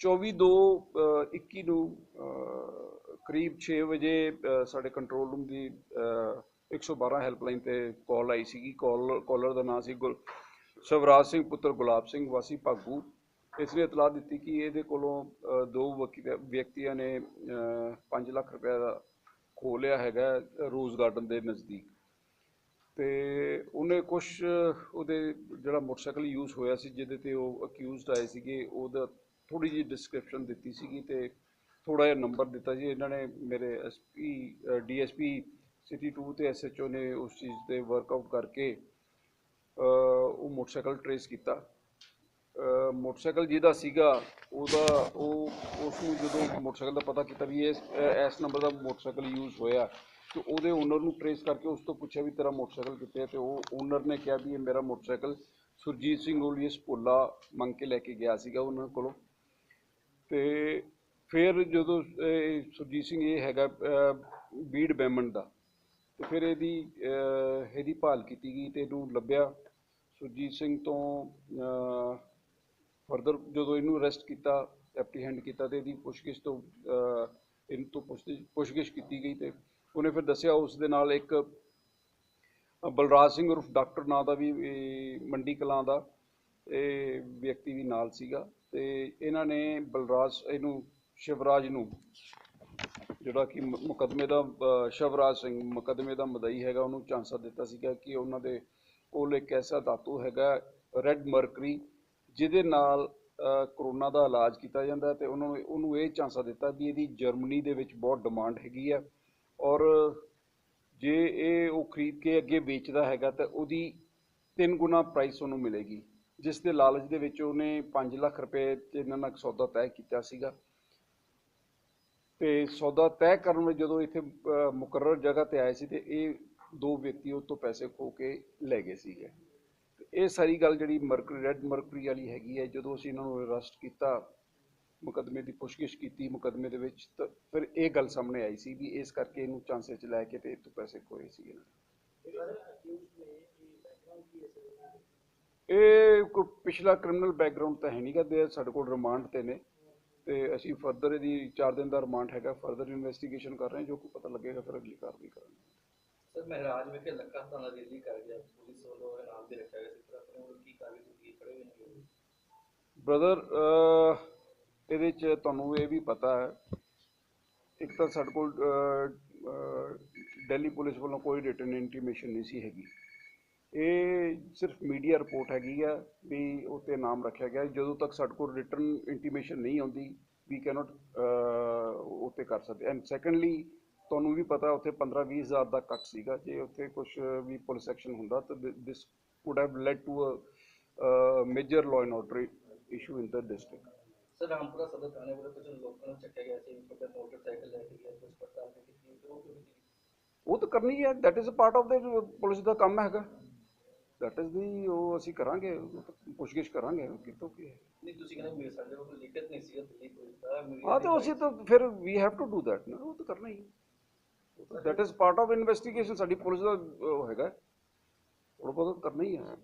24 ਦੋ 21 ਨੂੰ ਕਰੀਬ 6 ਵਜੇ ਸਾਡੇ ਕੰਟਰੋਲ ਰੂਮ ਦੀ ਅਹ, 112 ਹੈਲਪਲਾਈਨ ਤੇ ਕਾਲ ਆਈ ਸੀਗੀ। ਕਾਲ ਕਾਲਰ ਦਾ ਨਾਮ ਸੀ ਗੁਲ ਸਵਰਾਜ ਸਿੰਘ ਪੁੱਤਰ ਗੁਲਾਬ ਸਿੰਘ ਵਾਸੀ ਭਾਗੂ। ਇਸ ਨੇ ਇਤਲਾਹ ਦਿੱਤੀ ਕਿ ਇਹਦੇ ਕੋਲੋਂ ਦੋ ਵਕੀ- ਵਿਅਕਤੀਆਂ ਨੇ 5 ਲੱਖ ਰੁਪਏ ਦਾ ਖੋ ਲਿਆ ਹੈਗਾ ਰੋਜ਼ ਗਾਰਡਨ ਦੇ ਨਜ਼ਦੀਕ। ਤੇ ਉਹਨੇ ਕੁਝ ਉਹਦੇ ਜਿਹੜਾ ਮੋਟਰਸਾਈਕਲ ਯੂਜ਼ ਹੋਇਆ ਸੀ ਜਿਹਦੇ ਤੇ ਉਹ ਅਕਿਊਜ਼ਡ ਆਏ ਸੀਗੇ ਉਹਦਾ ਥੋੜੀ ਜਿਹੀ ਡਿਸਕ੍ਰਿਪਸ਼ਨ ਦਿੱਤੀ ਸੀਗੀ ਤੇ ਥੋੜਾ ਜਿਹਾ ਨੰਬਰ ਦਿੱਤਾ ਜੀ। ਇਹਨਾਂ ਨੇ ਮੇਰੇ ਐਸਪੀ ਡੀਐਸਪੀ ਸਿਟੀ 2 ਤੇ ਐਸਐਚਓ ਨੇ ਉਸ ਚੀਜ਼ ਤੇ ਵਰਕਆਊਟ ਕਰਕੇ ਉਹ ਮੋਟਰਸਾਈਕਲ ਟਰੇਸ ਕੀਤਾ। ਮੋਟਰਸਾਈਕਲ ਜਿਹਦਾ ਸੀਗਾ, ਉਹਦਾ ਉਹ ਉਸ ਨੂੰ ਜਦੋਂ ਮੋਟਰਸਾਈਕਲ ਦਾ ਪਤਾ ਕੀਤਾ ਵੀ ਇਸ ਇਸ ਨੰਬਰ ਦਾ ਮੋਟਰਸਾਈਕਲ ਯੂਜ਼ ਹੋਇਆ, ਤੇ ਉਹਦੇ ਓਨਰ ਨੂੰ ਟਰੇਸ ਕਰਕੇ ਉਸ ਤੋਂ ਪੁੱਛਿਆ ਵੀ ਤੇਰਾ ਮੋਟਰਸਾਈਕਲ ਕਿੱਥੇ ਹੈ ਤੇ ਉਹ ਓਨਰ ਨੇ ਕਿਹਾ ਵੀ ਇਹ ਮੇਰਾ ਮੋਟਰਸਾਈਕਲ ਸੁਰਜੀਤ ਸਿੰਘ ਓਲੀਅਸ ਭੋਲਾ ਮੰਗ ਕੇ ਲੈ ਕੇ ਗਿਆ ਸੀਗਾ ਉਹਨਾਂ ਕੋਲੋਂ। ਤੇ ਫਿਰ ਜਦੋਂ ਇਹ ਸੁਰਜੀਤ ਸਿੰਘ ਇਹ ਹੈਗਾ ਬੀੜ ਬੈਮਨ ਦਾ ਤੇ ਫਿਰ ਇਹਦੀ ਇਹਦੀ ਭਾਲ ਕੀਤੀ ਗਈ ਤੇ ਇਹਨੂੰ ਲੱਭਿਆ। ਸੁਰਜੀਤ ਸਿੰਘ ਤੋਂ ਫਰਦਰ ਜਦੋਂ ਇਹਨੂੰ ਅਰੈਸਟ ਕੀਤਾ ਐਪਰੀਹੈਂਡ ਕੀਤਾ ਤੇ ਇਹਦੀ ਪੁੱਛਗਿੱਛ ਤੋਂ ਅਹ, ਇਹਨੂੰ ਤੋਂ ਪੁੱਛ- ਪੁੱਛਗਿੱਛ ਕੀਤੀ ਗਈ ਤੇ ਉਹਨੇ ਫਿਰ ਦੱਸਿਆ ਉਸ ਦੇ ਨਾਲ ਇੱਕ ਬਲਰਾਜ ਸਿੰਘ ਉਰਫ ਡਾਕਟਰ ਨਾਂ ਦਾ ਵੀ ਮੰਡੀ ਕਲਾਂ ਦਾ ਇਹ ਵਿਅਕਤੀ ਵੀ ਨਾਲ ਸੀਗਾ। ਤੇ ਇਹਨਾਂ ਨੇ ਬਲਰਾਜ, ਇਹਨੂੰ ਸ਼ਿਵਰਾਜ ਨੂੰ, ਜਿਹੜਾ ਕਿ ਮ- ਮੁਕੱਦਮੇ ਦਾ ਸ਼ਿਵਰਾਜ ਸਿੰਘ ਮੁਕੱਦਮੇ ਦਾ ਮਦਈ ਹੈਗਾ, ਉਹਨੂੰ ਚਾਂਸਾ ਦਿੱਤਾ ਸੀਗਾ ਕਿ ਉਹਨਾਂ ਦੇ ਕੋਲ ਇੱਕ ਐਸਾ ਧਾਤੂ ਹੈਗਾ, ਰੈੱਡ ਮਰਕਰੀ, ਜਿਹਦੇ ਨਾਲ ਕਰੋਨਾ ਦਾ ਇਲਾਜ ਕੀਤਾ ਜਾਂਦਾ ਹੈ ਤੇ ਉਹਨਾਂ ਨੂੰ, ਉਹਨੂੰ ਇਹ ਚਾਂਸਾ ਦਿੱਤਾ ਵੀ ਇਹਦੀ ਜਰਮਨੀ ਦੇ ਵਿੱਚ ਬਹੁਤ ਡਿਮਾਂਡ ਹੈਗੀ ਆ ਔਰ ਜੇ ਇਹ ਉਹ ਖਰੀਦ ਕੇ ਅੱਗੇ ਵੇਚਦਾ ਹੈਗਾ ਤਾਂ ਉਹਦੀ ਤਿੰਨ ਗੁਣਾ ਪ੍ਰਾਈਸ ਉਹਨੂੰ ਮਿਲੇਗੀ। ਜਿਸ ਦੇ ਲਾਲਚ ਦੇ ਵਿੱਚ ਉਹਨੇ 5 ਲੱਖ ਰੁਪਏ ਤੇ ਇਹਨਾਂ ਨਾਲ ਸੌਦਾ ਤੈਅ ਕੀਤਾ ਸੀਗਾ। ਤੇ ਸੌਦਾ ਤੈਅ ਕਰਨ ਵਿੱਚ ਜਦੋਂ ਇੱਥੇ ਅਹ, ਮੁਕਰਰ ਜਗ੍ਹਾ ਤੇ ਆਏ ਸੀ ਤੇ ਇਹ ਦੋ ਵਿਅਕਤੀ ਉਹ ਤੋਂ ਪੈਸੇ ਖੋ ਕੇ ਲੈ ਗਏ ਸੀਗੇ। ਇਹ ਸਾਰੀ ਗੱਲ ਜਿਹੜੀ ਮਰਕਰੀ ਰੈੱਡ ਮਰਕਰੀ ਵਾਲੀ ਹੈਗੀ ਹੈ ਜਦੋਂ ਅਸੀਂ ਇਹਨਾਂ ਨੂੰ ਅਰੈਸਟ ਕੀਤਾ ਮੁਕੱਦਮੇ ਦੀ ਪੁੱਛਗਿੱਛ ਕੀਤੀ ਮੁਕੱਦਮੇ ਦੇ ਵਿੱਚ ਤਾਂ ਫਿਰ ਇਹ ਗੱਲ ਸਾਹਮਣੇ ਆਈ ਸੀ ਵੀ ਇਸ ਕਰਕੇ ਇਹਨੂੰ ਚਾਂਸੇ 'ਚ ਲੈ ਕੇ ਤੇ ਇਹ ਤੋਂ ਪੈਸੇ ਖੋਏ ਸੀਗੇ। ਇਹ ਕੋਈ ਪਿਛਲਾ ਕ੍ਰਿਮੀਨਲ ਬੈਕਗ੍ਰਾਉਂਡ ਤਾਂ ਹੈ ਨਹੀਂਗਾ ਦੇ ਸਾਡੇ ਕੋਲ ਰਿਮਾਂਡ ਤੇ ਨੇ। ਤੇ ਅਸੀਂ ਫਰਦਰ ਇਹਦੀ 4 ਦਿਨ ਦਾ ਰਿਮਾਂਡ ਹੈਗਾ ਫਰਦਰ ਇਨਵੈਸਟੀਗੇਸ਼ਨ ਕਰ ਰਹੇ ਹਾਂ ਜੋ ਕੋਈ ਪਤਾ ਲੱਗੇਗਾ ਫਿਰ ਅਗਲੀ ਕਾਰਵਾਈ ਕਰਾਂਗੇ। ਸਰ ਮਹਾਰਾਜ ਵਿਖੇ ਲੱਖਾਂ ਧਾਨਾ ਰੈਲੀ ਕਰ ਗਿਆ ਪੁਲਿਸ ਵੱਲੋਂ ਇਨਾਮ ਦੇ ਰੱਖਿਆ ਗਿਆ ਸੀ ਪਰ ਆਪਣੇ ਕੀ ਕਾਰਵਾਈ ਤੁਸੀਂ ਖੜੇ ਹੋਏ ਨੇ? ਬ੍ਰਦਰ ਇਹਦੇ ਚ ਤੁਹਾਨੂੰ ਇਹ ਵੀ ਪਤਾ ਹੈ ਇੱਕ ਤਾਂ ਸਾਡੇ ਕੋਲ ਦਿੱਲੀ ਪੁਲਿਸ ਵੱਲੋਂ ਕੋਈ ਰਿਟਨ ਇੰਟੀਮੇਸ਼ਨ ਨਹੀਂ ਸੀ ਹੈਗੀ। ਇਹ ਸਿਰਫ ਮੀਡੀਆ ਰਿਪੋਰਟ ਹੈਗੀ ਆ ਵੀ ਉੱਤੇ ਨਾਮ ਰੱਖਿਆ ਗਿਆ। ਜਦੋਂ ਤੱਕ ਸਾਡੇ ਕੋਲ ਰਿਟਨ ਇੰਟੀਮੇਸ਼ਨ ਨਹੀਂ ਆਉਂਦੀ ਵੀ ਕੈਨੋਟ ਉੱਤੇ ਕਰ ਸਕਦੇ। ਐਂਡ ਸੈਕੰਡਲੀ ਤੁਹਾਨੂੰ ਵੀ ਪਤਾ ਉੱਥੇ 15 20 ਹਜ਼ਾਰ ਦਾ ਕੱਟ ਸੀਗਾ। ਜੇ ਉੱਥੇ ਕੁਝ ਵੀ ਪੁਲਿਸ ਐਕਸ਼ਨ ਹੁੰਦਾ ਤਾਂ this would have led to a major law and order issue in the district. Sir Rampura Sadar ਥਾਣੇ ਵੱਲੋਂ ਕੁਝ ਲੋਕਾਂ ਨੂੰ ਚੱਕਿਆ ਗਿਆ ਸੀ ਵੱਡੇ ਮੋਟਰਸਾਈਕਲ ਲੈ ਕੇ ਗਿਆ ਕੁਝ ਪੜਤਾਲ ਕੀਤੀ ਉਹ ਕਰਨੀ ਹੈ that is a part of the police ਦਾ ਕੰਮ ਹੈਗਾ। ਦੈਟ ਇਜ਼ ਦੀ ਉਹ ਅਸੀਂ ਕਰਾਂਗੇ ਪੁੱਛਗਿੱਛ ਕਰਾਂਗੇ ਕਿਤੋਂ ਕੀ ਹੈ। ਨਹੀਂ ਤੁਸੀਂ ਕਹਿੰਦੇ ਮੇਰੇ ਸਾਡੇ ਕੋਲ ਲਿਖਤ ਨਹੀਂ ਸੀ ਦਿੱਲੀ ਪੁਲਿਸ ਦਾ media ਹਾਂ ਤਾਂ ਅਸੀਂ ਤਾਂ ਫਿਰ ਵੀ ਹੈਵ ਟੂ ਡੂ ਦੈਟ ਨਾ ਉਹ ਤਾਂ ਕਰਨਾ ਹੀ that is part of investigation ਸਾਡੀ ਪੁਲਿਸ ਦਾ ਹੈਗਾ ਉਹ ਬਹੁਤ ਕਰਨਾ ਹੀ ਹੈ।